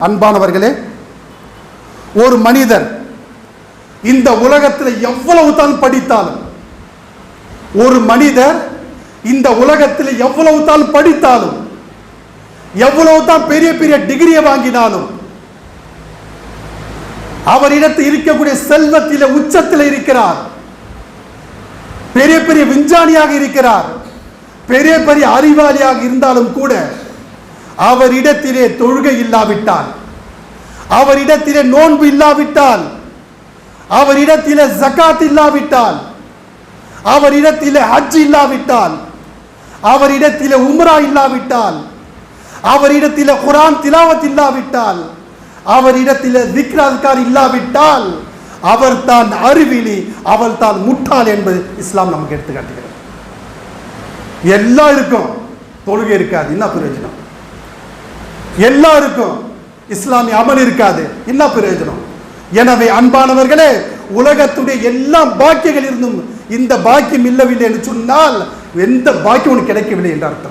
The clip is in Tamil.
அன்பானவர்களே ஒரு மனிதர் இந்த உலகத்தில் எவ்வளவு தான் படித்தாலும் ஒரு மனிதர் இந்த உலகத்தில் எவ்வளவு தான் படித்தாலும் எவ்வளவு தான் பெரிய பெரிய டிகிரியை வாங்கினாலும் அவரிடத்தில் இருக்கக்கூடிய செல்வத்தில் உச்சத்தில் இருக்கிறார். பெரிய பெரிய விஞ்ஞானியாக இருக்கிறார். பெரிய பெரிய அறிவாளியாக இருந்தாலும் கூட அவரிடத்திலே தொழுகை இல்லாவிட்டால் அவரிடத்திலே நோன்பு இல்லாவிட்டால் அவரிடத்திலே ஜக்காத் இல்லாவிட்டால் அவரிடத்திலே ஹஜ் இல்லாவிட்டால் அவரிடத்திலே உம்ரா இல்லாவிட்டால் அவரிடத்திலே குரான் திலாவத் இல்லாவிட்டால் அவரிடத்திலே திக்ராத்கார் இல்லாவிட்டால் அவர் தான் அறிவிலி அவள் தான் முட்டாள் என்பது இஸ்லாம் நமக்கு எடுத்து காட்டுகிறது எல்லாம் இருக்கும் தொழுகை இருக்காது. என்ன பிரயோஜனம்? எல்லாருக்கும் இஸ்லாமிய அமல் இருக்காது. என்ன பிரயோஜனம். எனவே அன்பானவர்களே உலகத்துடைய எல்லா பாக்கியங்கள் இருந்தும் இந்த பாக்கியம் இல்லவில்லை என்று சொன்னால் எந்த பாக்கியம் உனக்கு கிடைக்கவில்லை என்று அர்த்தம்.